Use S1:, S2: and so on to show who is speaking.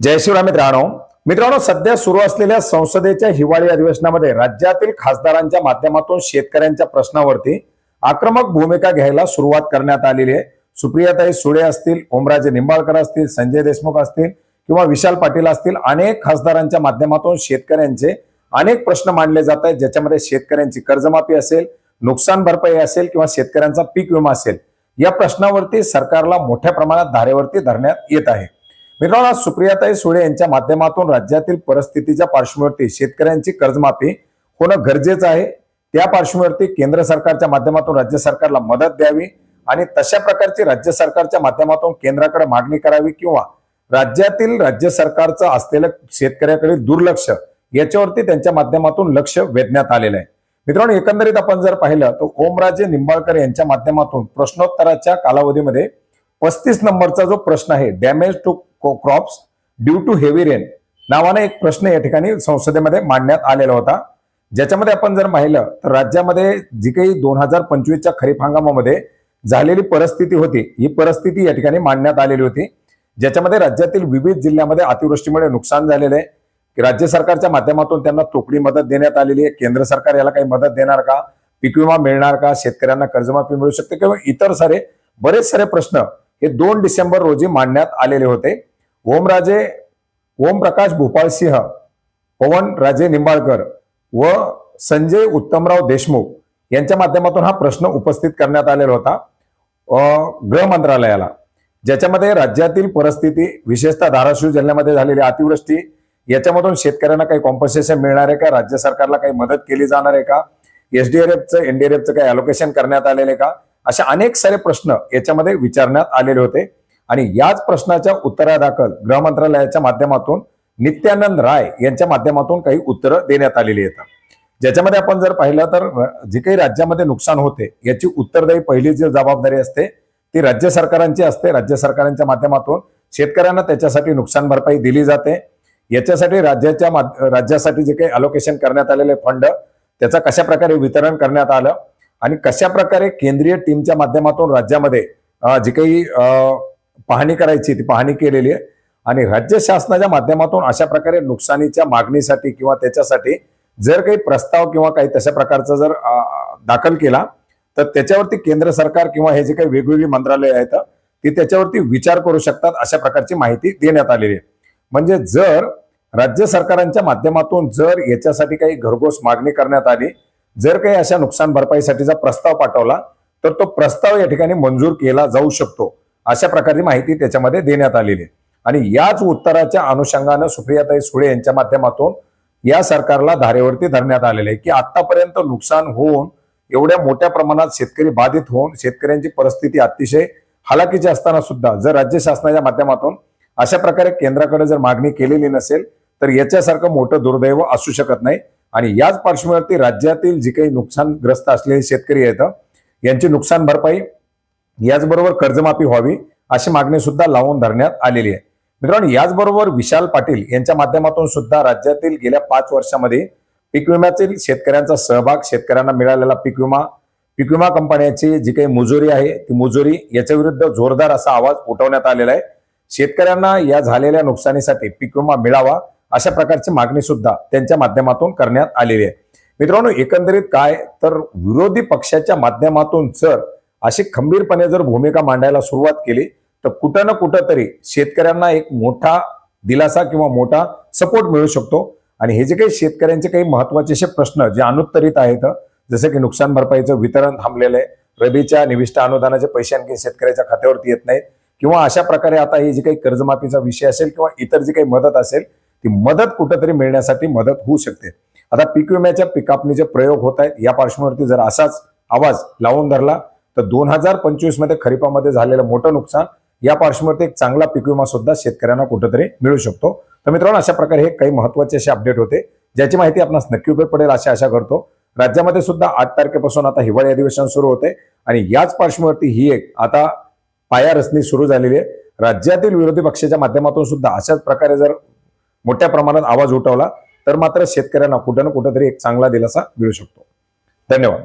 S1: जय शिवराय मित्रांनो. मित्रांनो सध्या सुरू असलेल्या संसदेच्या हिवाळी अधिवेशनामध्ये राज्यातील खासदारांच्या माध्यमातून शेतकऱ्यांच्या प्रश्नावरती आक्रमक भूमिका घ्यायला सुरुवात करण्यात आलेली आहे. सुप्रियाताई सुळे असतील ओमराजे निंबाळकर असतील संजय देशमुख असतील किंवा विशाल पाटील असतील अनेक खासदारांच्या माध्यमातून शेतकऱ्यांचे अनेक प्रश्न मांडले जात आहेत. ज्याच्यामध्ये शेतकऱ्यांची कर्जमाफी असेल नुकसान भरपाई असेल किंवा शेतकऱ्यांचा पीक विमा असेल या प्रश्नावरती सरकारला मोठ्या प्रमाणात धारेवरती धरण्यात येत आहे. मित्रांनो आज सुप्रियाताई सुळे यांच्या माध्यमातून राज्यातील परिस्थितीच्या पार्श्वभूमीवरती शेतकऱ्यांची कर्जमाफी होणं गरजेचं आहे. त्या पार्श्वभूमीवरती केंद्र सरकारच्या माध्यमातून राज्य सरकारला मदत द्यावी आणि तशा प्रकारची राज्य सरकारच्या माध्यमातून केंद्राकडे मागणी करावी किंवा राज्यातील राज्य सरकारचं असलेलं शेतकऱ्याकडे दुर्लक्ष याच्यावरती त्यांच्या माध्यमातून लक्ष वेधण्यात आलेलं आहे. मित्रांनो एकंदरीत आपण जर पाहिलं तर ओमराजे निंबाळकर यांच्या माध्यमातून प्रश्नोत्तराच्या कालावधीमध्ये पस्तीस नंबरचा जो प्रश्न आहे damage to crops due to heavy rain नावाने एक प्रश्न या ठिकाणी संसदेमध्ये मांडण्यात आलेला होता. ज्याच्यामध्ये आपण जर पाहिलं तर राज्यामध्ये जी काही दोन हजार पंचवीसच्या खरीप हंगामामध्ये झालेली परिस्थिती होती ही परिस्थिती या ठिकाणी मांडण्यात आलेली होती. ज्याच्यामध्ये राज्यातील विविध जिल्ह्यामध्ये अतिवृष्टीमुळे नुकसान झालेलं आहे. की राज्य सरकारच्या माध्यमातून त्यांना तोकडी मदत देण्यात आलेली आहे. केंद्र सरकार याला काही मदत देणार का? पीक विमा मिळणार का? शेतकऱ्यांना कर्जमाफी मिळू शकते? किंवा इतर सारे बरेच सारे प्रश्न हे दोन डिसेंबर रोजी मांडण्यात आलेले होते. ओमराजे ओमप्रकाश भूपाळसिंह पवन राजे निंबाळकर व संजय उत्तमराव देशमुख यांच्या माध्यमातून हा प्रश्न उपस्थित करण्यात आलेला होता गृह मंत्रालयाला. ज्याच्यामध्ये राज्यातील परिस्थिती विशेषतः धाराशिव जिल्ह्यामध्ये झालेली अतिवृष्टी याच्यामधून शेतकऱ्यांना काही कॉम्पन्सेशन मिळणार आहे का? राज्य सरकारला काही मदत केली जाणार आहे का? एसडीआरएफचं एनडीआरएफचं काही अलोकेशन करण्यात आलेलं आहे का? असे अनेक सारे प्रश्न याच्यामध्ये विचारण्यात आलेले होते. आणि याच प्रश्नाच्या उत्तरादाखल गृहमंत्रालयाच्या माध्यमातून नित्यानंद राय यांच्या माध्यमातून काही उत्तरं देण्यात आलेली आहेत. ज्याच्यामध्ये आपण जर पाहिलं तर जे काही राज्यामध्ये नुकसान होते याची उत्तरदायी पहिली जी जबाबदारी असते ती राज्य सरकारांची असते. राज्य सरकारांच्या माध्यमातून शेतकऱ्यांना त्याच्यासाठी नुकसान भरपाई दिली जाते. याच्यासाठी राज्याच्या राज्यासाठी जे काही अलोकेशन करण्यात आलेले फंड त्याचा कशा प्रकारे वितरण करण्यात आलं आणि कशा प्रकारे केंद्रीय टीमच्या माध्यमातून राज्यामध्ये जे काही पाहणी करायची ती पाहणी केलेली आहे. आणि राज्य शासनाच्या माध्यमातून अशा प्रकारे नुकसानीच्या मागणीसाठी किंवा त्याच्यासाठी जर काही प्रस्ताव किंवा काही तशा प्रकारचा जर दाखल केला तर त्याच्यावरती केंद्र सरकार किंवा हे जे काही वेगवेगळी मंत्रालय आहेत ती त्याच्यावरती विचार करू शकतात अशा प्रकारची माहिती देण्यात आलेली आहे. म्हणजे जर राज्य सरकारांच्या माध्यमातून जर याच्यासाठी काही घरघोस मागणी करण्यात आली जर काही अशा नुकसान भरपाईसाठीचा प्रस्ताव पाठवला तर तो प्रस्ताव या ठिकाणी मंजूर केला जाऊ शकतो. अशा प्रकारची माहिती त्याच्यामध्ये देण्यात आलेली आहे. आणि याच उत्तराच्या अनुषंगानं सुप्रियाताई सुळे यांच्या माध्यमातून या सरकारला धारेवरती धरण्यात आलेले आहे की आतापर्यंत नुकसान होऊन एवढ्या मोठ्या प्रमाणात शेतकरी बाधित होऊन शेतकऱ्यांची परिस्थिती अतिशय हालाकीची असताना सुद्धा जर राज्य शासनाच्या माध्यमातून अशा प्रकारे केंद्राकडे जर मागणी केलेली नसेल तर याच्यासारखं मोठं दुर्दैव असू शकत नाही. आणि याच पार्श्वभूमीवरती राज्यातील जी काही नुकसानग्रस्त असलेले शेतकरी आहेत यांची नुकसान भरपाई याचबरोबर कर्जमाफी व्हावी अशी मागणी सुद्धा लावून धरण्यात आलेली आहे. मित्रांनो याचबरोबर विशाल पाटील यांच्या माध्यमातून सुद्धा राज्यातील गेल्या पाच वर्षामध्ये पीक विम्यातील शेतकऱ्यांचा सहभाग शेतकऱ्यांना मिळालेला पीक विमा पीक विमा कंपन्याची जी काही मुजोरी आहे ती मुजोरी याच्या विरुद्ध जोरदार असा आवाज उठवण्यात आलेला आहे. शेतकऱ्यांना या झालेल्या नुकसानीसाठी पीक विमा मिळावा अशा प्रकारची मागणी सुद्धा त्यांच्या माध्यमातून करण्यात आलेली आहे. मित्रांनो एकंदरीत काय? तर विरोधी पक्षाच्या माध्यमातून जर अशी खंबीरपणे जर भूमिका मांडायला सुरुवात केली तर कुठं ना कुठं तरी शेतकऱ्यांना एक मोठा दिलासा किंवा मोठा सपोर्ट मिळू शकतो. आणि हे जे काही शेतकऱ्यांचे काही महत्त्वाचे असे प्रश्न जे अनुत्तरित आहेत जसं की नुकसान भरपाईचं वितरण थांबलेलं आहे रबीच्या निविष्ट अनुदानाचे पैसे आणखी शेतकऱ्याच्या खात्यावरती येत नाहीत किंवा अशा प्रकारे आता ही जी काही कर्जमाफीचा विषय असेल किंवा इतर जी काही मदत असेल ती मदत कुठंतरी मिळण्यासाठी मदत होऊ शकते. आता पीक विम्याच्या पिकापणीचे प्रयोग होत आहेत या पार्श्वभूमीवरती जर असाच आवाज लावून धरला तर दोन हजार पंचवीसमध्ये खरीपामध्ये झालेलं मोठं नुकसान या पार्श्वभूमीवरती एक चांगला पीक विमा सुद्धा शेतकऱ्यांना कुठंतरी मिळू शकतो. तर मित्रांनो अशा प्रकारे हे काही महत्त्वाचे असे अपडेट होते ज्याची माहिती आपणास नक्की उपयोग पडेल अशी आशा करतो. राज्यामध्ये सुद्धा आठ तारखेपासून आता हिवाळी अधिवेशन सुरू होते आणि याच पार्श्वभूमीवरती ही एक आता पायारचनी सुरू झालेली आहे. राज्यातील विरोधी पक्षाच्या माध्यमातून सुद्धा अशाच प्रकारे जर मोठ्या प्रमाणात आवाज उठवला तर मात्र शेतकऱ्यांना कुठं ना कुठंतरी एक चांगला दिलासा मिळू शकतो. धन्यवाद.